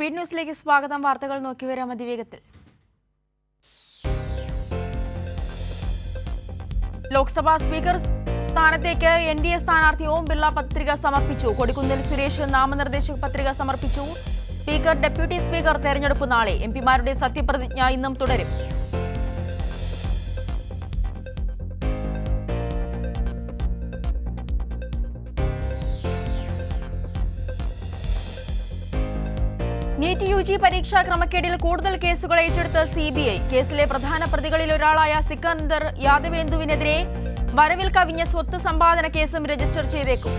Speed ന്യൂസിലേക്ക് സ്വാഗതം. വാർത്തകൾ നോക്കി വരാം അതിവേഗത്തിൽ ലോക്സഭാ സ്പീക്കർ സ്ഥാനത്തേക്ക് എൻ ഡി എ സ്ഥാനാർത്ഥി ഓം ബിർള പത്രിക സമർപ്പിച്ചു. കൊടിക്കുന്നിൽ സുരേഷ് നാമനിർദ്ദേശ പത്രിക സമർപ്പിച്ചു. സ്പീക്കർ ഡെപ്യൂട്ടി സ്പീക്കർ തെരഞ്ഞെടുപ്പ് നാളെ. എം പിമാരുടെ സത്യപ്രതിജ്ഞ ഇന്നും തുടരും. നീറ്റ് യു ജി പരീക്ഷാ ക്രമക്കേടിൽ കൂടുതൽ കേസുകൾ ഏറ്റെടുത്ത് സി ബി ഐ. കേസിലെ പ്രധാന പ്രതികളിൽ ഒരാളായ സിക്കന്ദർ യാദവേന്ദുവിനെതിരെ വരവിൽ കവിഞ്ഞ സ്വത്ത് സമ്പാദന കേസും രജിസ്റ്റർ ചെയ്തേക്കും.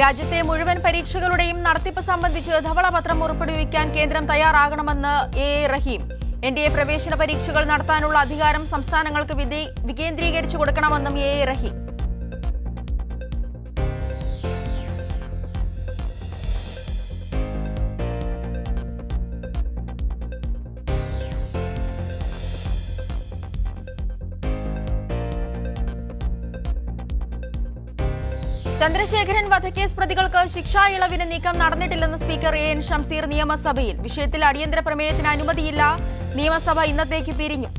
രാജ്യത്തെ മുഴുവൻ പരീക്ഷകളുടെയും നടത്തിപ്പ് സംബന്ധിച്ച് ധവളപത്രം പുറപ്പെടുവിക്കാൻ കേന്ദ്രം തയ്യാറാകണമെന്ന് A. Rahim. N. D. A പ്രവേശന പരീക്ഷകൾ നടത്താനുള്ള അധികാരം സംസ്ഥാനങ്ങൾക്ക് വികേന്ദ്രീകരിച്ചു കൊടുക്കണമെന്നും എ. റഹീം. ചന്ദ്രശേഖരൻ വധക്കേസ് പ്രതികൾക്ക് ശിക്ഷാ ഇളവിന് നീക്കം നടന്നിട്ടില്ലെന്ന് സ്പീക്കർ എ എൻ ഷംസീർ നിയമസഭയിൽ. വിഷയത്തിൽ അടിയന്തര പ്രമേയത്തിന് അനുമതിയില്ല. നിയമസഭ ഇന്നത്തേക്ക് പിരിഞ്ഞു.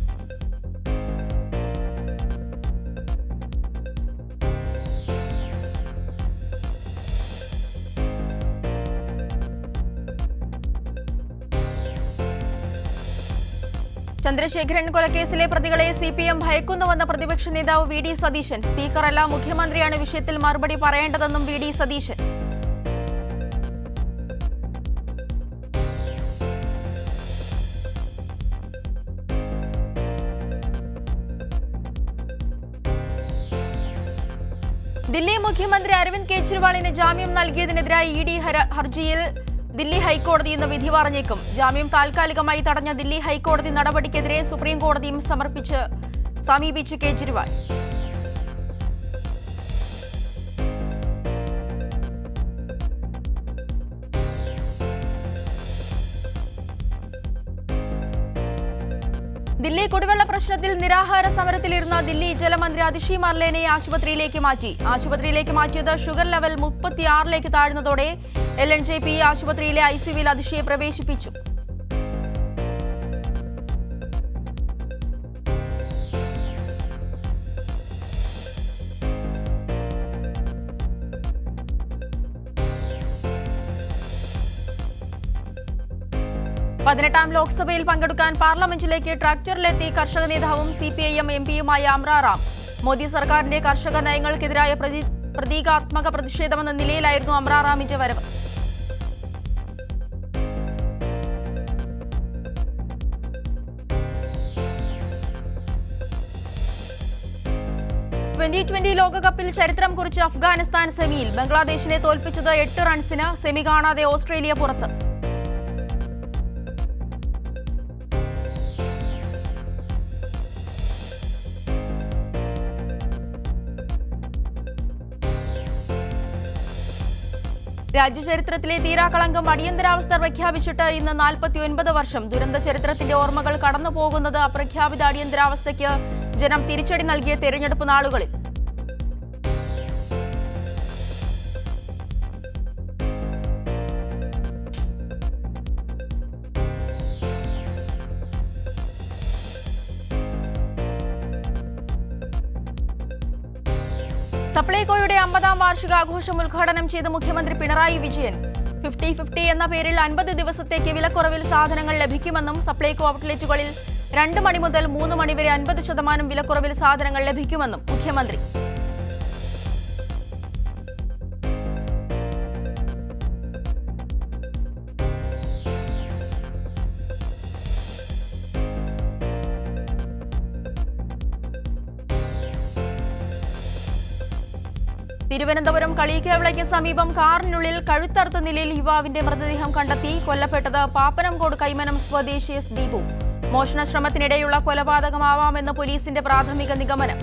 ചന്ദ്രശേഖരൻ കൊലക്കേസിലെ പ്രതികളെ സി പി എം ഭയക്കുന്നുവെന്ന പ്രതിപക്ഷ നേതാവ് വി ഡി സതീശൻ. സ്പീക്കറല്ല മുഖ്യമന്ത്രിയാണ് വിഷയത്തിൽ മറുപടി പറയേണ്ടതെന്നും വി ഡി സതീശൻ. ദില്ലി മുഖ്യമന്ത്രി അരവിന്ദ് കെജ്രിവാളിന് ജാമ്യം നൽകിയതിനെതിരായി ഇ ഡി ഹർജിയിൽ ദില്ലി ഹൈക്കോടതി ഇന്ന് വിധി പറഞ്ഞേക്കും. ജാമ്യം താൽക്കാലികമായി തടഞ്ഞ ദില്ലി ഹൈക്കോടതി നടപടിക്കെതിരെ സുപ്രീം കോടതിയും സമർപ്പിച്ച് സമീപിച്ച് കേജ്രിവാൾ. ദില്ലി കുടിവെള്ള പ്രശ്നത്തിൽ നിരാഹാര സമരത്തിലിരുന്ന ദില്ലി ജലമന്ത്രി അതിഷി മർലേനെ ആശുപത്രിയിലേക്ക് മാറ്റി. ആശുപത്രിയിലേക്ക് മാറ്റിയത് ഷുഗർ ലെവൽ മുപ്പത്തിയാറിലേക്ക് താഴ്ന്നതോടെ എൽ എൻ ജെ പി ആശുപത്രിയിലെ ഐസിയുവിൽ അതിഷിയെ പ്രവേശിപ്പിച്ചു. പതിനെട്ടാം ലോക്സഭയിൽ പങ്കെടുക്കാൻ പാർലമെന്റിലേക്ക് ട്രാക്ടറിലെത്തി കർഷക നേതാവും C P I M M പിയുമായ Amraram Modi സർക്കാരിന്റെ കർഷക നയങ്ങൾക്കെതിരായ പ്രതി പ്രതീകാത്മക പ്രതിഷേധമെന്ന നിലയിലായിരുന്നു അമ്രാറാമിന്റെ വരവ്. ട്വന്റി ട്വന്റി ലോകകപ്പിൽ ചരിത്രം കുറിച്ച് അഫ്ഗാനിസ്ഥാൻ സെമിയിൽ ബംഗ്ലാദേശിനെ തോൽപ്പിച്ചത് എട്ട് റൺസിന് സെമി കാണാതെ ഓസ്ട്രേലിയ പുറത്ത്. രാജ്യചരിത്രത്തിലെ തീരാകളങ്കം അടിയന്തരാവസ്ഥ പ്രഖ്യാപിച്ചിട്ട് ഇന്ന് നാൽപ്പത്തി ഒൻപത് വർഷം ദുരന്ത ചരിത്രത്തിന്റെ ഓർമ്മകൾ കടന്നു പോകുന്നത് അപ്രഖ്യാപിത അടിയന്തരാവസ്ഥയ്ക്ക് ജനം തിരിച്ചടി നൽകിയ തെരഞ്ഞെടുപ്പ് നാളുകളിൽ. സപ്ലൈകോയുടെ അമ്പതാം വാർഷികാഘോഷം ഉദ്ഘാടനം ചെയ്ത് മുഖ്യമന്ത്രി പിണറായി വിജയൻ. ഫിഫ്റ്റി ഫിഫ്റ്റി എന്ന പേരിൽ അൻപത് ദിവസത്തേക്ക് വിലക്കുറവിൽ സാധനങ്ങൾ ലഭിക്കുമെന്നും സപ്ലൈകോ ഔട്ട്ലെറ്റുകളിൽ രണ്ട് മണി മുതൽ മൂന്ന് മണി വരെ അൻപത് ശതമാനം വിലക്കുറവിൽ സാധനങ്ങൾ ലഭിക്കുമെന്നും മുഖ്യമന്ത്രി തിരുവനന്തപുരം കളിക്കേവളയ്ക്ക് സമീപം കാറിനുള്ളിൽ കഴുത്തറുത്ത നിലയിൽ യുവാവിന്റെ മൃതദേഹം കണ്ടെത്തി. കൊല്ലപ്പെട്ടത് പാപ്പനംകോട് കൈമനം സ്വദേശി എസ് ദീപു. മോഷണ ശ്രമത്തിനിടെയുള്ള കൊലപാതകമാവാമെന്ന് പോലീസിന്റെ പ്രാഥമിക നിഗമനം.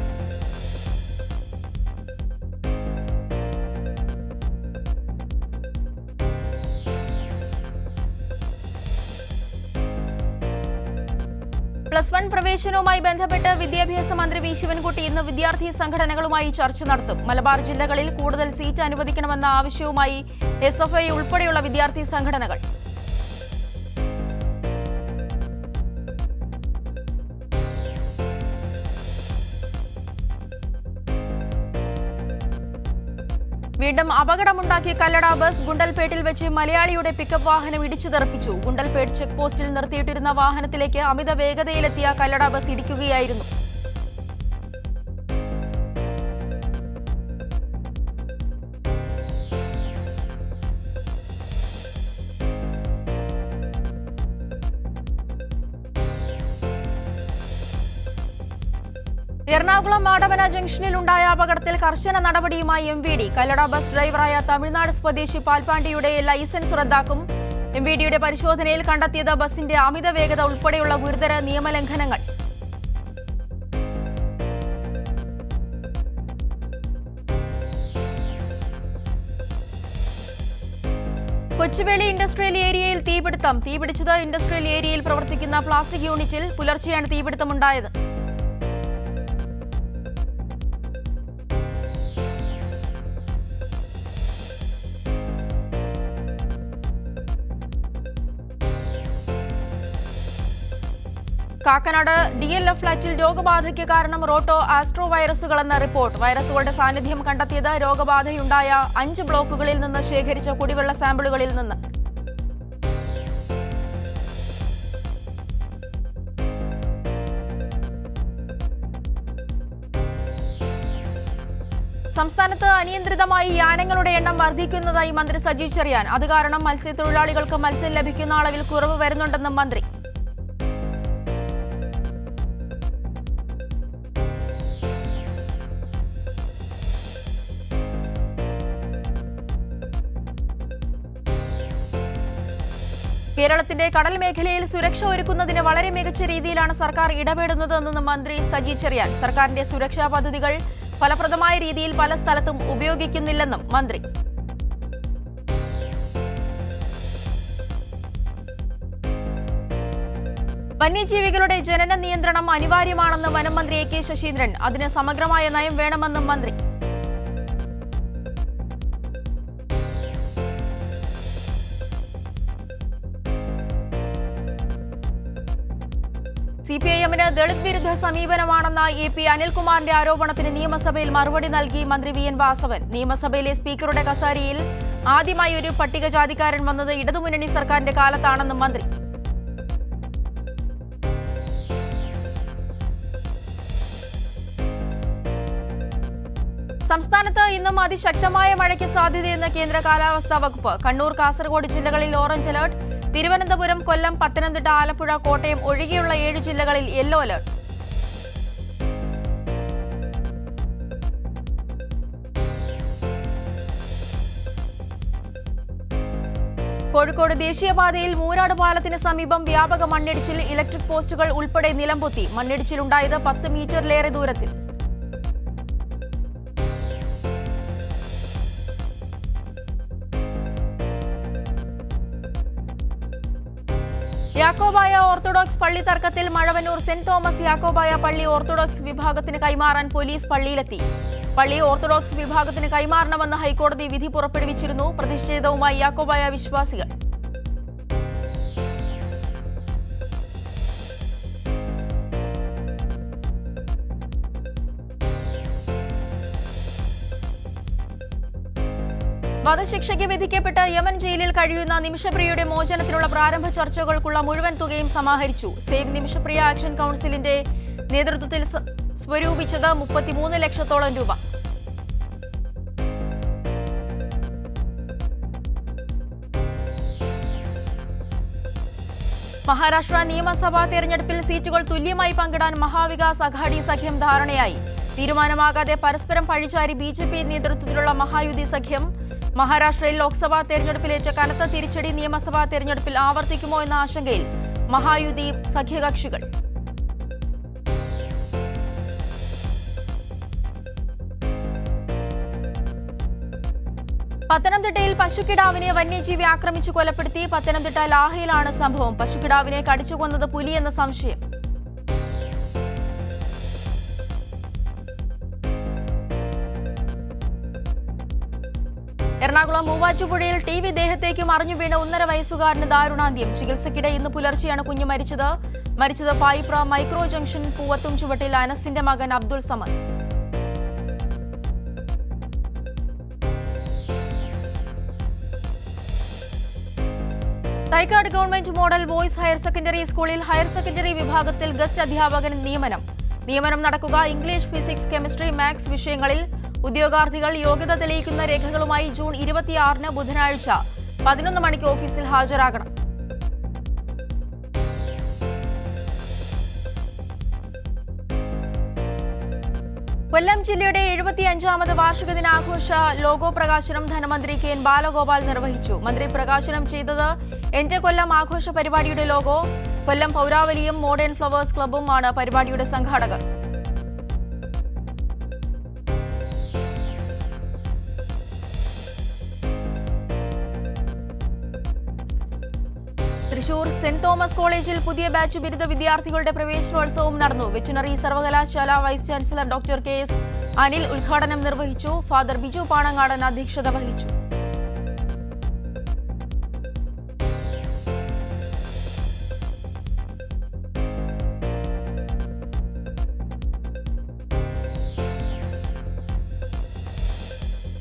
പ്ലസ് വൺ പ്രവേശനവുമായി ബന്ധപ്പെട്ട് വിദ്യാഭ്യാസ മന്ത്രി വി ശിവൻകുട്ടി ഇന്ന് വിദ്യാർത്ഥി സംഘടനകളുമായി ചർച്ച നടത്തും. മലബാർ ജില്ലകളിൽ കൂടുതൽ സീറ്റ് അനുവദിക്കണമെന്ന ആവശ്യവുമായി എസ് ഉൾപ്പെടെയുള്ള വിദ്യാർത്ഥി സംഘടനകൾ. വീണ്ടും അപകടമുണ്ടാക്കിയ കല്ലട ബസ് ഗുണ്ടൽപേട്ടിൽ വെച്ച് മലയാളിയുടെ പിക്കപ്പ് വാഹനം ഇടിച്ചു തെറിപ്പിച്ചു ഗുണ്ടൽപേട്ട് ചെക്ക് പോസ്റ്റിൽ നിർത്തിയിട്ടിരുന്ന വാഹനത്തിലേക്ക് അമിത വേഗതയിലെത്തിയ കല്ലട ബസ് ഇടിക്കുകയായിരുന്നു. എറണാകുളം മാടവന ജംഗ്ഷനിൽ ഉണ്ടായ അപകടത്തിൽ കർശന നടപടിയുമായി M V D Kallada bus ഡ്രൈവറായ തമിഴ്നാട് സ്വദേശി പാൽപാണ്ടിയുടെ ലൈസൻസ് റദ്ദാക്കും. എം വി ഡിയുടെ പരിശോധനയിൽ കണ്ടെത്തിയത് ബസിന്റെ അമിത വേഗത ഉൾപ്പെടെയുള്ള ഗുരുതര നിയമലംഘനങ്ങൾ. കൊച്ചുവേളി ഇൻഡസ്ട്രിയൽ ഏരിയയിൽ തീപിടുത്തം. തീപിടിച്ചത് ഇൻഡസ്ട്രിയൽ ഏരിയയിൽ പ്രവർത്തിക്കുന്ന പ്ലാസ്റ്റിക് യൂണിറ്റിൽ പുലർച്ചെയാണ് തീപിടുത്തമുണ്ടായത്. കാക്കനാട് ഡി എൽ എഫ് ഫ്ലാറ്റിൽ രോഗബാധയ്ക്ക് കാരണം റോട്ടോ ആസ്ട്രോ വൈറസുകളെന്ന റിപ്പോർട്ട്. വൈറസുകളുടെ സാന്നിധ്യം കണ്ടെത്തിയത് രോഗബാധയുണ്ടായ അഞ്ച് ബ്ലോക്കുകളിൽ നിന്ന് ശേഖരിച്ച കുടിവെള്ള സാമ്പിളുകളിൽ നിന്ന്. സംസ്ഥാനത്ത് അനിയന്ത്രിതമായി യാനങ്ങളുടെ എണ്ണം വർദ്ധിക്കുന്നതായി മന്ത്രി സജി ചെറിയാൻ. അത് കാരണം മത്സ്യത്തൊഴിലാളികൾക്ക് മത്സ്യം ലഭിക്കുന്ന അളവിൽ കുറവ് വരുന്നുണ്ടെന്നും മന്ത്രി. കേരളത്തിന്റെ കടൽ മേഖലയിൽ സുരക്ഷ ഒരുക്കുന്നതിന് വളരെ മികച്ച രീതിയിലാണ് സർക്കാർ ഇടപെടുന്നതെന്നും മന്ത്രി സജി ചെറിയാൻ. സർക്കാരിന്റെ സുരക്ഷാ പദ്ധതികൾ ഫലപ്രദമായ രീതിയിൽ പല സ്ഥലത്തും ഉപയോഗിക്കുന്നില്ലെന്നും മന്ത്രി. വന്യജീവികളുടെ ജനന നിയന്ത്രണം അനിവാര്യമാണെന്ന് വനം മന്ത്രി എ കെ ശശീന്ദ്രൻ. അതിന് സമഗ്രമായ നയം വേണമെന്നും മന്ത്രി. സി പി ഐ എമ്മിന് ദളിത് വിരുദ്ധ സമീപനമാണെന്ന എ പി അനിൽകുമാറിന്റെ ആരോപണത്തിന് നിയമസഭയിൽ മറുപടി നൽകി മന്ത്രി വി എൻ വാസവൻ. നിയമസഭയിലെ സ്പീക്കറുടെ കസാരിയിൽ ആദ്യമായി ഒരു പട്ടികജാതിക്കാരൻ വന്നത് ഇടതുമുന്നണി സർക്കാരിന്റെ കാലത്താണെന്നും മന്ത്രി. സംസ്ഥാനത്ത് ഇന്നും അതിശക്തമായ മഴയ്ക്ക് സാധ്യതയെന്ന് കേന്ദ്ര കാലാവസ്ഥാ വകുപ്പ്. കണ്ണൂർ കാസർഗോഡ് ജില്ലകളിൽ ഓറഞ്ച് അലർട്ട്. തിരുവനന്തപുരം കൊല്ലം പത്തനംതിട്ട ആലപ്പുഴ കോട്ടയം ഒഴികെയുള്ള ഏഴ് ജില്ലകളിൽ യെല്ലോ അലർട്ട്. കോഴിക്കോട് ദേശീയപാതയിൽ മൂരാട് പാലത്തിന് സമീപം വ്യാപക മണ്ണിടിച്ചിൽ ഇലക്ട്രിക് പോസ്റ്റുകൾ ഉൾപ്പെടെ നിലംപൊത്തി. മണ്ണിടിച്ചിലുണ്ടായത് പത്ത് മീറ്ററിലേറെ ദൂരത്തിൽ. യാക്കോബായ ഓർത്തഡോക്സ് പള്ളി തർക്കത്തിൽ മഴവന്നൂർ സെന്റ് തോമസ് യാക്കോബായ പള്ളി ഓർത്തഡോക്സ് വിഭാഗത്തിന് കൈമാറാൻ പോലീസ് പള്ളിയിലെത്തി. പള്ളി ഓർത്തഡോക്സ് വിഭാഗത്തിന് കൈമാറണമെന്ന് ഹൈക്കോടതി വിധി പുറപ്പെടുവിച്ചിരുന്നു. പ്രതിഷേധവുമായി യാക്കോബായ വിശ്വാസികൾ. വധശിക്ഷയ്ക്ക് വിധിക്കപ്പെട്ട് യമൻ ജയിലിൽ കഴിയുന്ന നിമിഷപ്രിയയുടെ മോചനത്തിനുള്ള പ്രാരംഭ ചർച്ചകൾക്കുള്ള മുഴുവൻ തുകയും സമാഹരിച്ചു. സേവ് നിമിഷപ്രിയ ആക്ഷൻ കൗൺസിലിന്റെ നേതൃത്വത്തിൽ സ്വരൂപിച്ചത് മുപ്പത്തിമൂന്ന് ലക്ഷത്തോളം രൂപ. മഹാരാഷ്ട്ര നിയമസഭാ തെരഞ്ഞെടുപ്പിൽ സീറ്റുകൾ തുല്യമായി പങ്കിടാൻ മഹാവികാസ് അഘാടി സഖ്യം ധാരണയായി. തീരുമാനമാകാതെ പരസ്പരം പഴിച്ചാരി ബി ജെ പി നേതൃത്വത്തിലുള്ള മഹായുതി സഖ്യം മഹാരാഷ്ട്രയിൽ ലോക്സഭാ തെരഞ്ഞെടുപ്പിലേറ്റ കനത്ത തിരിച്ചടി നിയമസഭാ തെരഞ്ഞെടുപ്പിൽ ആവർത്തിക്കുമോ എന്ന ആശങ്കയിൽ മഹായുതി സഖ്യകക്ഷികൾ. പത്തനംതിട്ടയിൽ പശുക്കിടാവിനെ വന്യജീവി ആക്രമിച്ചു കൊലപ്പെടുത്തി പത്തനംതിട്ട ലാഹയിലാണ് സംഭവം. പശുക്കിടാവിനെ കടിച്ചു കൊന്നത് പുലിയെന്ന സംശയം. എറണാകുളം മൂവാറ്റുപുഴയിൽ ടി വി ദേഹത്തേക്ക് മറിഞ്ഞു വീണ ഒന്നര വയസ്സുകാരന് ദാരുണാന്ത്യം. ചികിത്സയ്ക്കിടെ ഇന്ന് പുലർച്ചെയാണ് കുഞ്ഞു മരിച്ചത്. മരിച്ചത് പായിപ്ര മൈക്രോ ജംഗ്ഷൻ പൂവത്തും ചുവട്ടിൽ അനസിന്റെ മകൻ Abdul Samad Thycaud government model boys higher secondary സ്കൂളിൽ ഹയർ സെക്കൻഡറി വിഭാഗത്തിൽ ഗസ്റ്റ് അധ്യാപകൻ നിയമനം. നിയമനം നടക്കുക ഇംഗ്ലീഷ് ഫിസിക്സ് കെമിസ്ട്രി മാത്സ് വിഷയങ്ങളിൽ ഉദ്യോഗാർത്ഥികൾ യോഗ്യത തെളിയിക്കുന്ന രേഖകളുമായി ജൂൺ ഇരുപത്തിയാറിന് ബുധനാഴ്ച പതിനൊന്ന് മണിക്ക് ഓഫീസിൽ ഹാജരാകണം. കൊല്ലം ജില്ലയുടെ എഴുപത്തിയഞ്ചാമത് വാർഷിക ദിനാഘോഷ ലോഗോ പ്രകാശനം ധനമന്ത്രി കെ എൻ ബാലഗോപാൽ നിർവഹിച്ചു. മന്ത്രി പ്രകാശനം ചെയ്തത് എന്റെ കൊല്ലം ആഘോഷ പരിപാടിയുടെ ലോഗോ കൊല്ലം പൗരാവലിയും മോഡേൺ ഫ്ലവേഴ്സ് ക്ലബ്ബും ആണ് പരിപാടിയുടെ സംഘാടകർ. സെന്റ് തോമസ് കോളേജിൽ പുതിയ ബാച്ച് ബിരുദ വിദ്യാർത്ഥികളുടെ പ്രവേശനോത്സവം നടന്നു. വെറ്റിനറി സർവകലാശാല vice chancellor doctor K S Anil ഉദ്ഘാടനം നിർവഹിച്ചു. ഫാദർ ബിജു പാണങ്ങാടൻ അധ്യക്ഷത വഹിച്ചു.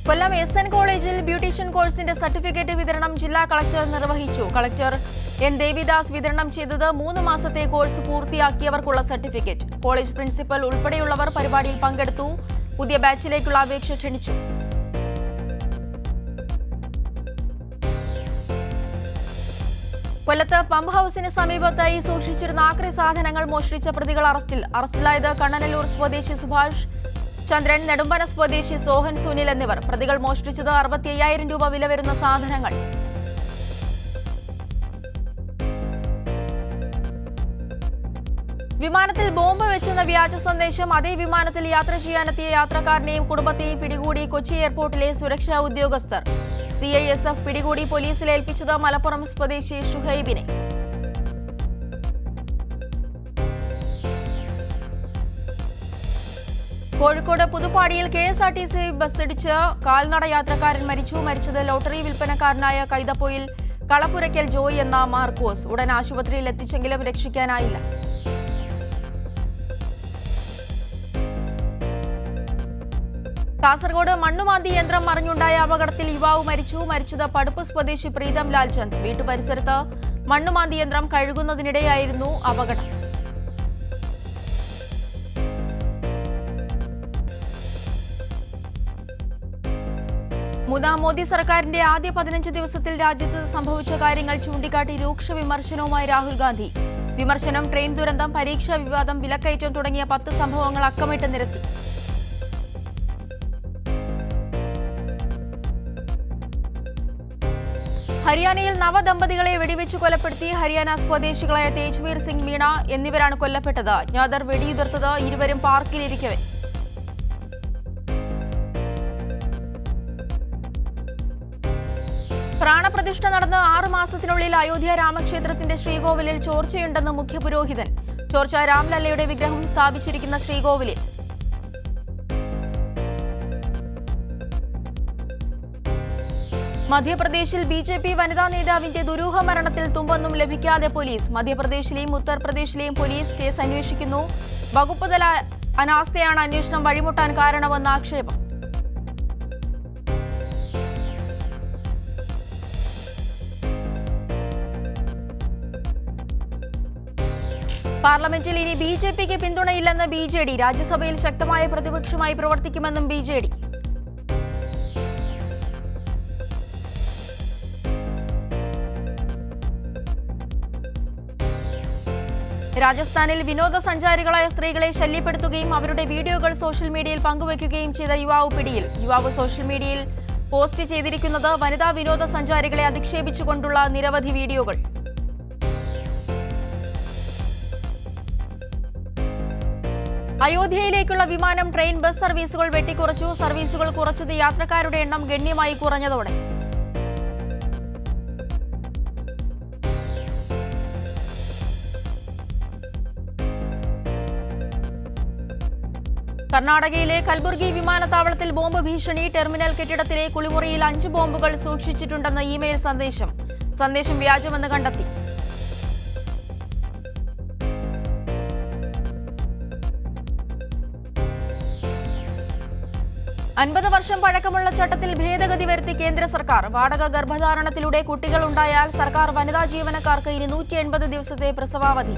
കൊല്ലം എസ് എൻ കോളേജിൽ ബ്യൂട്ടീഷ്യൻ കോഴ്സിന്റെ സർട്ടിഫിക്കറ്റ് വിതരണം ജില്ലാ കളക്ടർ നിർവഹിച്ചു. കളക്ടർ എൻ ദേവിദാസ് വിതരണം ചെയ്തത് മൂന്ന് മാസത്തെ കോഴ്സ് പൂർത്തിയാക്കിയവർക്കുള്ള സർട്ടിഫിക്കറ്റ്. കോളേജ് പ്രിൻസിപ്പൽ ഉൾപ്പെടെയുള്ളവർ പരിപാടിയിൽ പങ്കെടുത്തു. പുതിയ ബാച്ചിലേക്കുള്ള അപേക്ഷ ക്ഷണിച്ചു. കൊല്ലത്ത് പമ്പ് ഹൌസിന് സമീപത്തായി സൂക്ഷിച്ചിരുന്ന ആക്രി സാധനങ്ങൾ മോഷ്ടിച്ച പ്രതികൾ അറസ്റ്റിൽ. അറസ്റ്റിലായത് കണ്ണനല്ലൂർ സ്വദേശി സുഭാഷ് ചന്ദ്രൻ നെടുമ്പന സ്വദേശി സോഹൻ സുനിൽ എന്നിവർ. പ്രതികൾ മോഷ്ടിച്ചത് അറുപത്തി രൂപ വില വരുന്ന സാധനങ്ങൾ. വിമാനത്തിൽ ബോംബ് വെച്ചെന്ന വ്യാജ സന്ദേശം അതേ വിമാനത്തിൽ യാത്ര ചെയ്യാനെത്തിയ യാത്രക്കാരനെയും കുടുംബത്തെയും പിടികൂടി കൊച്ചി എയർപോർട്ടിലെ സുരക്ഷാ ഉദ്യോഗസ്ഥർ. സി ഐ എസ് എഫ് പിടികൂടി പോലീസിൽ ഏൽപ്പിച്ചത് മലപ്പുറം സ്വദേശി ഷുഹൈബിനെ. Kozhikode പുതുപ്പാടിയിൽ K S R T C ബസ്സിടിച്ച് കാൽനട യാത്രക്കാരൻ മരിച്ചു. മരിച്ചത് ലോട്ടറി വിൽപ്പനക്കാരനായ കൈതപ്പൊയിൽ കളപ്പുരയ്ക്കൽ ജോയ് എന്ന മാർക്കോസ്. ഉടൻ ആശുപത്രിയിൽ എത്തിച്ചെങ്കിലും രക്ഷിക്കാനായില്ല. കാസർഗോഡ് മണ്ണുമാന്തി യന്ത്രം മറിഞ്ഞുണ്ടായ അപകടത്തിൽ യുവാവ് മരിച്ചു. മരിച്ചത് പടുപ്പ് സ്വദേശി പ്രീതം ലാൽചന്ദ്. വീട്ടുപരിസരത്ത് മണ്ണുമാന്തി യന്ത്രം കഴുകുന്നതിനിടെയായിരുന്നു അപകടം. മൂന്നാം മോദി സർക്കാരിന്റെ ആദ്യ പതിനഞ്ച് ദിവസത്തിൽ രാജ്യത്ത് സംഭവിച്ച കാര്യങ്ങൾ ചൂണ്ടിക്കാട്ടി രൂക്ഷ വിമർശനവുമായി രാഹുൽ ഗാന്ധി. വിമർശനം ട്രെയിൻ ദുരന്തം പരീക്ഷാ വിവാദം വിലക്കയറ്റം തുടങ്ങിയ പത്ത് സംഭവങ്ങൾ അക്കമിട്ട് നിരത്തി. ഹരിയാനയിൽ നവദമ്പതികളെ വെടിവെച്ച് കൊലപ്പെടുത്തി ഹരിയാന സ്വദേശികളായ തേജ്വീർ സിംഗ് മീണ എന്നിവരാണ് കൊല്ലപ്പെട്ടത്. ജ്ഞാതർ വെടിയുതിർത്തത് ഇരുവരും പാർക്കിലിരിക്കവെ. പ്രാണപ്രതിഷ്ഠ നടന്ന് ആറു മാസത്തിനുള്ളിൽ അയോധ്യ രാമക്ഷേത്രത്തിന്റെ ശ്രീകോവിലിൽ ചോർച്ചയുണ്ടെന്ന് മുഖ്യപുരോഹിതൻ. ചോർച്ച രാംലല്ലയുടെ വിഗ്രഹം സ്ഥാപിച്ചിരിക്കുന്ന ശ്രീകോവിലിൽ. മധ്യപ്രദേശിൽ ബി ജെ പി വനിതാ നേതാവിന്റെ ദുരൂഹ മരണത്തിൽ തുമ്പൊന്നും ലഭിക്കാതെ പോലീസ്. മധ്യപ്രദേശിലെയും ഉത്തർപ്രദേശിലെയും പോലീസ് കേസ് അന്വേഷിക്കുന്നു. വകുപ്പ് തല അനാസ്ഥയാണ് അന്വേഷണം വഴിമുട്ടാൻ കാരണമെന്ന ആക്ഷേപം. പാർലമെന്റിൽ ഇനി ബി ജെ പിക്ക് പിന്തുണയില്ലെന്ന് ബി ജെ ഡി രാജ്യസഭയിൽ ശക്തമായ പ്രതിപക്ഷമായി പ്രവർത്തിക്കുമെന്നും ബി ജെ ഡി രാജസ്ഥാനിൽ വിനോദസഞ്ചാരികളായ സ്ത്രീകളെ ശല്യപ്പെടുത്തുകയും അവരുടെ വീഡിയോകൾ സോഷ്യൽ മീഡിയയിൽ പങ്കുവയ്ക്കുകയും ചെയ്ത യുവാവ് പിടിയിൽ. യുവാവ് സോഷ്യൽ മീഡിയയിൽ പോസ്റ്റ് ചെയ്തിരിക്കുന്നത് വനിതാ വിനോദസഞ്ചാരികളെ അധിക്ഷേപിച്ചുകൊണ്ടുള്ള നിരവധി വീഡിയോകൾ. അയോധ്യയിലേക്കുള്ള വിമാനം ട്രെയിൻ ബസ് സർവീസുകൾ വെട്ടിക്കുറച്ചു. സർവീസുകൾ കുറച്ചത് യാത്രക്കാരുടെ എണ്ണം ഗണ്യമായി കുറഞ്ഞതോടെ. കർണാടകയിലെ കൽബുർഗി വിമാനത്താവളത്തിൽ ബോംബ് ഭീഷണി ടെർമിനൽ കെട്ടിടത്തിലെ കുളിമുറിയിൽ അഞ്ച് ബോംബുകൾ സൂക്ഷിച്ചിട്ടുണ്ടെന്ന ഇമെയിൽ സന്ദേശം. സന്ദേശം വ്യാജമെന്ന് കണ്ടെത്തി. അൻപത് വർഷം പഴക്കമുള്ള ചട്ടത്തിൽ ഭേദഗതി വരുത്തി കേന്ദ്ര സർക്കാർ. വാടക ഗർഭധാരണത്തിലൂടെ കുട്ടികൾ ഉണ്ടായാൽ സർക്കാർ വനിതാ ജീവനക്കാർക്ക് ഇനി നൂറ്റി എൺപത് ദിവസത്തെ പ്രസവാവധി.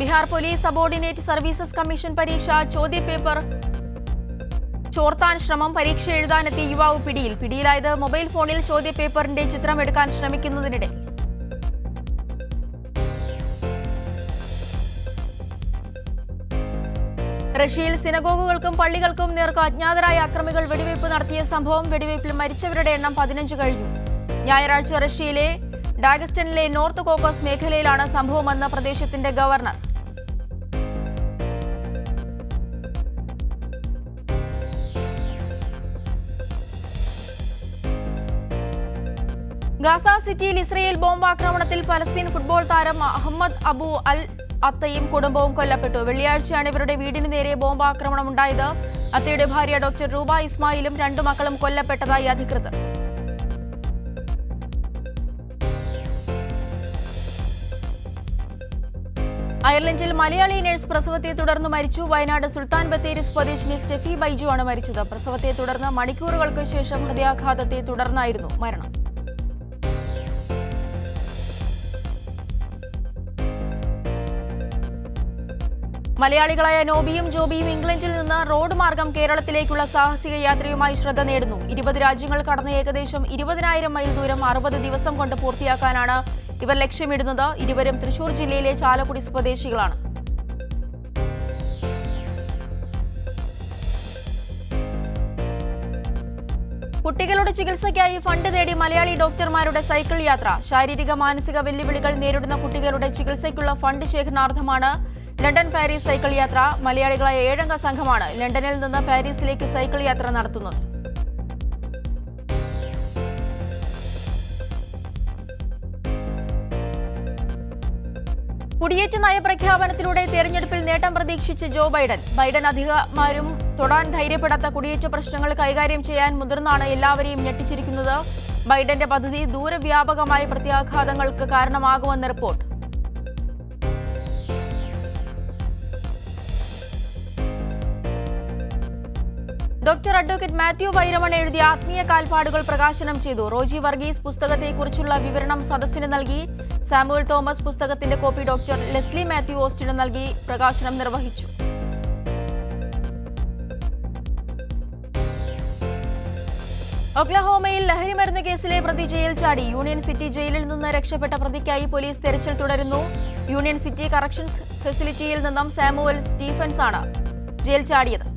Bihar police subordinate services commission പരീക്ഷ ചോദ്യപേപ്പർ ചോർത്താൻ ശ്രമം പരീക്ഷ എഴുതാനെത്തിയ യുവാവ് പിടിയിൽ. പിടിയിലായത് മൊബൈൽ ഫോണിൽ ചോദ്യപേപ്പറിന്റെ ചിത്രം എടുക്കാൻ ശ്രമിക്കുന്നതിനിടെ. റഷ്യയിൽ സിനഗോഗുകൾക്കും പള്ളികൾക്കും നേർക്ക് അജ്ഞാതരായ അക്രമികൾ വെടിവയ്പ് നടത്തിയ സംഭവം വെടിവയ്പിൽ മരിച്ചവരുടെ എണ്ണം പതിനഞ്ച് കഴിഞ്ഞു. ഞായറാഴ്ച റഷ്യയിലെ ഡാഗസ്റ്റനിലെ നോർത്ത് കോക്കസ് മേഖലയിലാണ് സംഭവമെന്ന് പ്രദേശത്തിന്റെ ഗവർണർ. ഗാസ സിറ്റിയിൽ ഇസ്രയേൽ ബോംബാക്രമണത്തിൽ പലസ്തീൻ ഫുട്ബോൾ താരം അഹമ്മദ് അബു അൽ അത്തയും കുടുംബവും കൊല്ലപ്പെട്ടു. വെള്ളിയാഴ്ചയാണ് ഇവരുടെ വീടിന് നേരെ ബോംബാക്രമണം ഉണ്ടായത്. അത്തയുടെ ഭാര്യ ഡോക്ടർ റൂബ ഇസ്മായിലും രണ്ടു മക്കളും കൊല്ലപ്പെട്ടതായി അധികൃതർ. അയർലൻഡിൽ മലയാളി നഴ്സ് പ്രസവത്തെ തുടർന്ന് മരിച്ചു. വയനാട് സുൽത്താൻ ബത്തേരി സ്വദേശിനി സ്റ്റെഫി ബൈജു ആണ് മരിച്ചത്. പ്രസവത്തെ തുടർന്ന് മണിക്കൂറുകൾക്ക് ശേഷം ഹൃദയാഘാതത്തെ തുടർന്നായിരുന്നു മരണം. മലയാളികളായ നോബിയും ജോബിയും ഇംഗ്ലണ്ടിൽ നിന്ന് റോഡ് മാർഗം കേരളത്തിലേക്കുള്ള സാഹസിക യാത്രയുമായി ശ്രദ്ധ നേടുന്നു. ഇരുപത് രാജ്യങ്ങൾ കടന്ന് ഏകദേശം ഇരുപതിനായിരം മൈൽ ദൂരം അറുപത് ദിവസം കൊണ്ട് പൂർത്തിയാക്കാനാണ് ഇവർ ലക്ഷ്യമിടുന്നത്. ഇരുവരും തൃശൂർ ജില്ലയിലെ ചാലക്കുടി സ്വദേശികളാണ്. കുട്ടികളുടെ ചികിത്സയ്ക്കായി ഫണ്ട് നേടി മലയാളി ഡോക്ടർമാരുടെ സൈക്കിൾ യാത്ര. ശാരീരിക മാനസിക വെല്ലുവിളികൾ നേരിടുന്ന കുട്ടികളുടെ ചികിത്സയ്ക്കുള്ള ഫണ്ട് ശേഖരണാർത്ഥമാണ് ലണ്ടൻ പാരീസ് സൈക്കിൾ യാത്ര മലയാളികളായ ഏഴംഗ സംഘമാണ് ലണ്ടനിൽ നിന്ന് പാരീസിലേക്ക് സൈക്കിൾ യാത്ര നടത്തുന്നത്. കുടിയേറ്റ നയപ്രഖ്യാപനത്തിലൂടെ തെരഞ്ഞെടുപ്പിൽ നേട്ടം പ്രതീക്ഷിച്ച് ജോ ബൈഡൻ. ബൈഡൻ അധികമാരും തൊടാൻ ധൈര്യപ്പെടാത്ത കുടിയേറ്റ പ്രശ്നങ്ങൾ കൈകാര്യം ചെയ്യാൻ മുതിർന്നാണ് എല്ലാവരെയും ഞെട്ടിച്ചിരിക്കുന്നത്. ബൈഡന്റെ പദ്ധതി ദൂരവ്യാപകമായ പ്രത്യാഘാതങ്ങൾക്ക് കാരണമാകുമെന്ന് report. Doctor advocate Mathew Vairaman എഴുതിയ ആത്മീയ കാൽപ്പാടുകൾ പ്രകാശനം ചെയ്തു. റോജി വർഗീസ് പുസ്തകത്തെക്കുറിച്ചുള്ള വിവരണം സദസ്സിന് നൽകി. സാമുവൽ തോമസ് പുസ്തകത്തിന്റെ കോപ്പി ഡോക്ടർ ലെസ്ലി മാത്യു ഓസ്റ്റിന് നൽകി. പ്രകാശനം നിർവഹിച്ചു. ഒക്ലഹോമയിൽ ലഹരിമരുന്ന് കേസിലെ പ്രതി ജയിൽ ചാടി. യൂണിയൻ സിറ്റി ജയിലിൽ നിന്ന് രക്ഷപ്പെട്ട പ്രതിക്കായി പോലീസ് തെരച്ചിൽ തുടരുന്നു. യൂണിയൻ സിറ്റി കറക്ഷൻസ് ഫെസിലിറ്റിയിൽ നിന്നും സാമുവൽ സ്റ്റീഫൻസ് ആണ് ജയിൽ ചാടിയത്.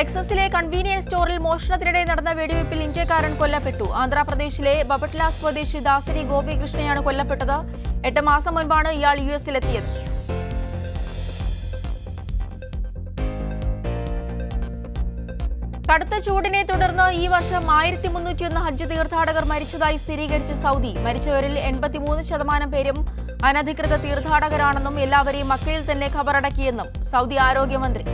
ടെക്സസിലെ കൺവീനിയൻസ് സ്റ്റോറിൽ മോഷണത്തിനിടെ നടന്ന വെടിവയ്പിൽ ഇന്ത്യക്കാരൻ കൊല്ലപ്പെട്ടു. ആന്ധ്രാപ്രദേശിലെ ബബട്ല സ്വദേശി ദാസരി ഗോപികൃഷ്ണയാണ് കൊല്ലപ്പെട്ടത്. എട്ട് മാസം മുൻപാണ് ഇയാൾ യു എസിലെത്തിയത് കടുത്ത ചൂടിനെ തുടർന്ന് ഈ വർഷം ആയിരത്തി മുന്നൂറ്റിയൊന്ന് ഹജ്ജ് തീർത്ഥാടകർ മരിച്ചതായി സ്ഥിരീകരിച്ച സൗദി. മരിച്ചവരിൽ എൺപത്തിമൂന്ന് ശതമാനം പേരും അനധികൃത തീർത്ഥാടകരാണെന്നും എല്ലാവരെയും മക്കയിൽ തന്നെ ഖബറടക്കിയെന്നും സൗദി ആരോഗ്യമന്ത്രി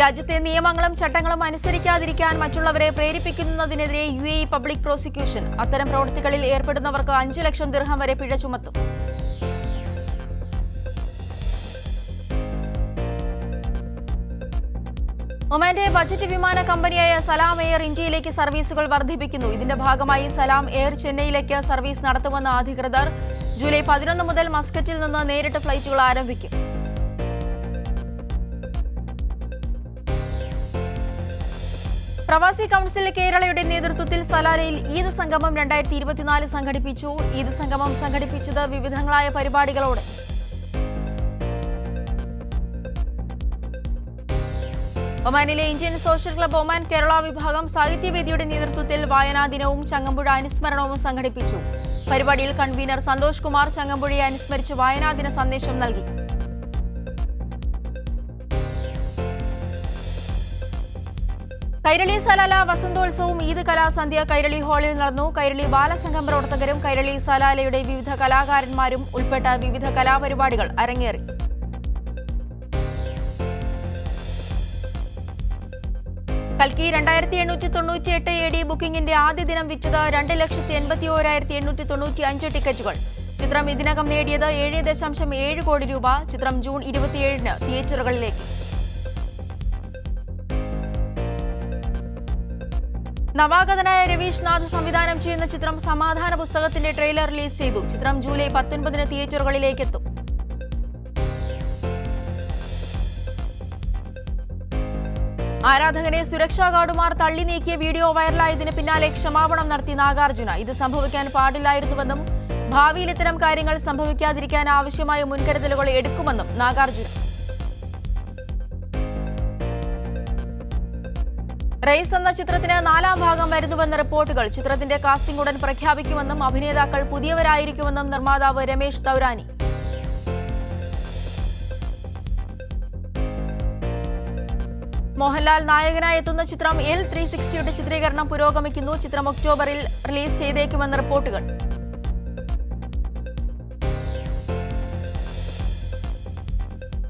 രാജ്യത്തെ നിയമങ്ങളും ചട്ടങ്ങളും അനുസരിക്കാതിരിക്കാൻ മറ്റുള്ളവരെ പ്രേരിപ്പിക്കുന്നതിനെതിരെ യു എ പബ്ലിക് പ്രോസിക്യൂഷൻ. അത്തരം പ്രവൃത്തികളിൽ ഏർപ്പെടുന്നവർക്ക് അഞ്ചു ലക്ഷം ദിർഹം വരെ പിഴ ചുമത്തും. ഒമാന്റെ ബജറ്റ് വിമാന കമ്പനിയായ സലാം എയർ ഇന്ത്യയിലേക്ക് സർവീസുകൾ വർദ്ധിപ്പിക്കുന്നു. ഇതിന്റെ ഭാഗമായി സലാം എയർ ചെന്നൈയിലേക്ക് സർവീസ് നടത്തുമെന്ന് അധികൃതർ ജൂലൈ പതിനൊന്ന് മുതൽ മസ്കറ്റിൽ നിന്ന് നേരിട്ട് ഫ്ലൈറ്റുകൾ ആരംഭിക്കും. പ്രവാസി കൗൺസിൽ കേരളയുടെ നേതൃത്വത്തിൽ സലാലയിൽ ഈദ് സംഗമം രണ്ടായിരത്തി ഇരുപത്തിനാല് സംഘടിപ്പിച്ചു. ഈദ് സംഗമം സംഘടിപ്പിച്ചത് വിവിധങ്ങളായ പരിപാടികളോടെ. ഒമാനിലെ Indian social club Oman Kerala വിഭാഗം സാഹിത്യവേദിയുടെ നേതൃത്വത്തിൽ വായനാ ദിനവും ചങ്ങമ്പുഴ അനുസ്മരണവും സംഘടിപ്പിച്ചു. പരിപാടിയിൽ കൺവീനർ സന്തോഷ് കുമാർ ചങ്ങമ്പുഴയെ അനുസ്മരിച്ച് വായനാ ദിന സന്ദേശം നൽകി. കൈരളി സലാല വസന്തോത്സവം ഈദ് കലാസന്ധ്യ കൈരളി ഹാളിൽ നടന്നു. കൈരളി ബാലസംഘം പ്രവർത്തകരും കൈരളി സലാലയുടെ വിവിധ കലാകാരന്മാരും ഉൾപ്പെട്ട വിവിധ കലാപരിപാടികൾ അരങ്ങേറി. കൽക്കി രണ്ടായിരത്തി എണ്ണൂറ്റി തൊണ്ണൂറ്റി എട്ട് എ ഡി ബുക്കിംഗിന്റെ ആദ്യ ദിനം വിറ്റത് രണ്ട് ലക്ഷത്തി എൺപത്തി ഓരായിരത്തി എണ്ണൂറ്റി തൊണ്ണൂറ്റി അഞ്ച് ടിക്കറ്റുകൾ. ചിത്രം ഇതിനകം നേടിയത് ഏഴ് ദശാംശം ഏഴ് കോടി രൂപ. ചിത്രം ജൂൺ ഇരുപത്തിയേഴിന് തിയേറ്ററുകളിലേക്ക്. നവാഗതനായ രവീഷ് നാഥ് സംവിധാനം ചെയ്യുന്ന ചിത്രം സമാധാന പുസ്തകത്തിന്റെ ട്രെയിലർ റിലീസ് ചെയ്തു. ചിത്രം ജൂലൈ പത്തൊൻപതിന് തിയേറ്ററുകളിലേക്ക് എത്തും ആരാധകനെ സുരക്ഷാ ഗാർഡുമാർ തള്ളി നീക്കിയ വീഡിയോ വൈറലായതിന് പിന്നാലെ ക്ഷമാപണം നടത്തി നാഗാർജുന. ഇത് സംഭവിക്കാൻ പാടില്ലായിരുന്നുവെന്നും ഭാവിയിൽ ഇത്തരം കാര്യങ്ങൾ സംഭവിക്കാതിരിക്കാൻ ആവശ്യമായ മുൻകരുതലുകൾ എടുക്കുമെന്നും നാഗാർജുന. റേസ് എന്ന ചിത്രത്തിന് നാലാം ഭാഗം വരുന്നുവെന്ന റിപ്പോർട്ടുകൾ. ചിത്രത്തിന്റെ കാസ്റ്റിംഗ് ഉടൻ പ്രഖ്യാപിക്കുമെന്നും അഭിനേതാക്കൾ പുതിയവരായിരിക്കുമെന്നും നിർമ്മാതാവ് രമേശ് തൗരാനി. മോഹൻലാൽ നായകനായി എത്തുന്ന ചിത്രം എൽ ത്രീ സിക്സ്റ്റിയുടെ ചിത്രീകരണം പുരോഗമിക്കുന്നു. ചിത്രം ഒക്ടോബറിൽ റിലീസ് ചെയ്തേക്കുമെന്ന് റിപ്പോർട്ടുകൾ.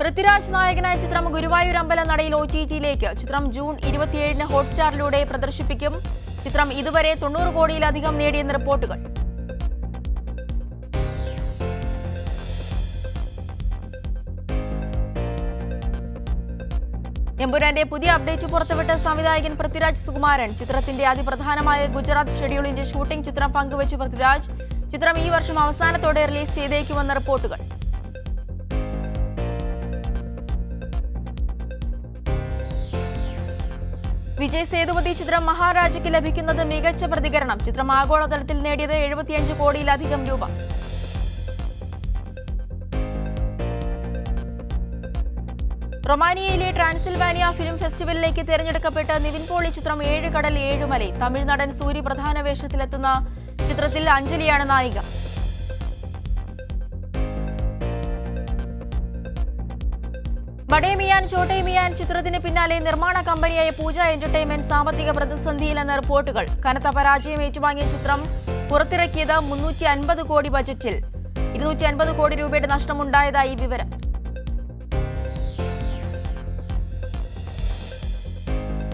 പൃഥ്വിരാജ് നായകനായ ചിത്രം ഗുരുവായൂർ അമ്പല നടയിൽ ഒ ടി ടിയിലേക്ക് ചിത്രം ജൂൺ ഇരുപത്തിയേഴിന് ഹോട്ട്സ്റ്റാറിലൂടെ പ്രദർശിപ്പിക്കും. ചിത്രം ഇതുവരെ തൊണ്ണൂറ് കോടിയിലധികം നേടിയെന്ന് റിപ്പോർട്ടുകൾ. എമ്പുരാന്റെ പുതിയ അപ്ഡേറ്റ് പുറത്തുവിട്ട സംവിധായകൻ പൃഥ്വിരാജ് സുകുമാരൻ. ചിത്രത്തിന്റെ അതിപ്രധാനമായ ഗുജറാത്ത് ഷെഡ്യൂളിന്റെ ഷൂട്ടിംഗ് ചിത്രം പങ്കുവച്ചു പൃഥ്വിരാജ്. ചിത്രം ഈ വർഷം അവസാനത്തോടെ റിലീസ് ചെയ്തേക്കുമെന്ന് റിപ്പോർട്ടുകൾ. വിജയ് സേതുപതി ചിത്രം മഹാരാജയ്ക്ക് ലഭിക്കുന്നത് മികച്ച പ്രതികരണം. ചിത്രം ആഗോളതലത്തിൽ നേടിയത് എഴുപത്തിയഞ്ച് കോടിയിലധികം രൂപ. റൊമാനിയയിലെ ട്രാൻസിൽവാനിയ ഫിലിം ഫെസ്റ്റിവലിലേക്ക് തിരഞ്ഞെടുക്കപ്പെട്ട നിവിൻ പോളി ചിത്രം ഏഴ് കടൽ ഏഴുമലൈ തമിഴ് നടൻ സൂരി പ്രധാന വേഷത്തിലെത്തുന്ന ചിത്രത്തിൽ അഞ്ജലിയാണ് നായിക. ബഡേമിയാൻ ചോട്ടേമിയാൻ ചിത്രത്തിന് പിന്നാലെ നിർമ്മാണ കമ്പനിയായ പൂജ എന്റർടൈൻമെന്റ് സാമ്പത്തിക പ്രതിസന്ധിയിലെന്ന റിപ്പോർട്ടുകൾ. കനത്ത പരാജയം ഏറ്റുവാങ്ങിയ ചിത്രം പുറത്തിറക്കിയത് മുന്നൂറ്റി അൻപത് കോടി ബജറ്റിൽ. ഇരുന്നൂറ്റി അൻപത് കോടി രൂപയുടെ നഷ്ടമുണ്ടായതായി വിവരം.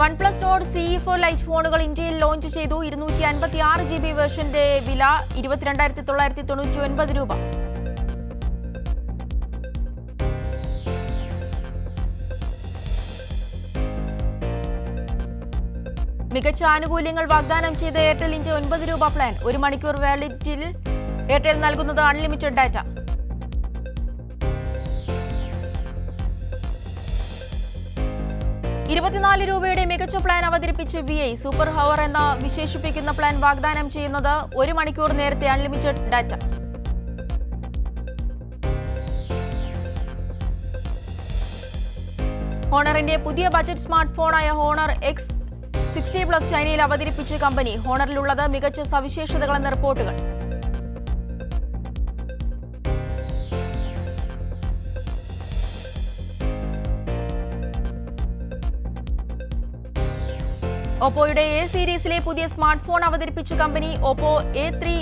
OnePlus Nord C four lite ഫോണുകൾ ഇന്ത്യയിൽ ലോഞ്ച് ചെയ്തു. ഇരുന്നൂറ്റി അൻപത്തി ആറ് ജി ബി വേർഷന്റെ വില ഇരുപത്തിരണ്ടായിരത്തി തൊള്ളായിരത്തി തൊണ്ണൂറ്റി ഒൻപത് രൂപ. മികച്ച ആനുകൂല്യങ്ങൾ വാഗ്ദാനം ചെയ്ത എയർടെൽ ഇന്ത്യ ഒൻപത് രൂപ പ്ലാൻ. ഒരു മണിക്കൂർ വാലിഡിറ്റിയിൽ എയർടെൽ നൽകുന്നത് അൺലിമിറ്റഡ് ഡാറ്റ. ഇരുപത്തിനാല് രൂപയുടെ മികച്ച പ്ലാൻ അവതരിപ്പിച്ച് വി ഐ. സൂപ്പർ ഹവർ എന്ന വിശേഷിപ്പിക്കുന്ന പ്ലാൻ വാഗ്ദാനം ചെയ്യുന്നത് ഒരു മണിക്കൂർ നേരത്തെ അൺലിമിറ്റഡ് ഡാറ്റ. ഹോണറിന്റെ പുതിയ ബജറ്റ് സ്മാർട്ട് ഫോണായ ഹോണർ എക്സ് സിക്സ്റ്റി പ്ലസ് ചൈനയിൽ അവതരിപ്പിച്ച കമ്പനി ഹോണറിലുള്ളത് മികച്ച സവിശേഷതകളെന്ന റിപ്പോർട്ടുകൾ. ഓപ്പോയുടെ എ സീരീസിലെ പുതിയ സ്മാർട്ട് ഫോൺ അവതരിപ്പിച്ച കമ്പനി ഓപ്പോ എ ത്രീ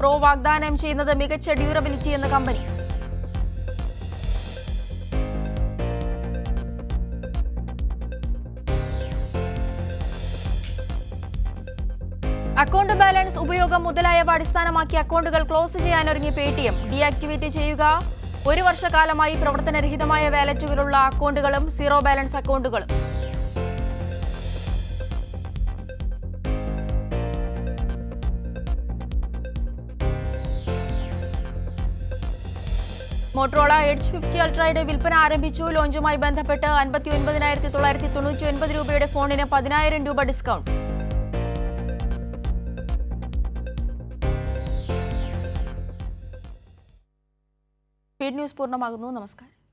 പ്രോ വാഗ്ദാനം ചെയ്യുന്നത് മികച്ച ഡ്യൂറബിലിറ്റി എന്ന കമ്പനി. അക്കൗണ്ട് ബാലൻസ് ഉപയോഗം മുതലായവ അടിസ്ഥാനമാക്കി അക്കൗണ്ടുകൾ ക്ലോസ് ചെയ്യാനൊരുങ്ങി പേ ടി എം ഡീആക്ടിവേറ്റ് ചെയ്യുക. ഒരു വർഷക്കാലമായി പ്രവർത്തനരഹിതമായ വാലറ്റുകളുള്ള അക്കൗണ്ടുകളും സീറോ ബാലൻസ് അക്കൗണ്ടുകളും. മോട്ടറോള എഡ്ജ് ഫിഫ്റ്റി അൾട്രയുടെ വിൽപ്പന ആരംഭിച്ചു. ലോഞ്ചുമായി ബന്ധപ്പെട്ട് അൻപത്തി ഒൻപതിനായിരത്തി തൊള്ളായിരത്തി തൊണ്ണൂറ്റി ഒൻപത് രൂപയുടെ ഫോണിന് പതിനായിരം രൂപ ഡിസ്കൗണ്ട്. Speed news പൂർണമാകുന്നു. നമസ്കാരം.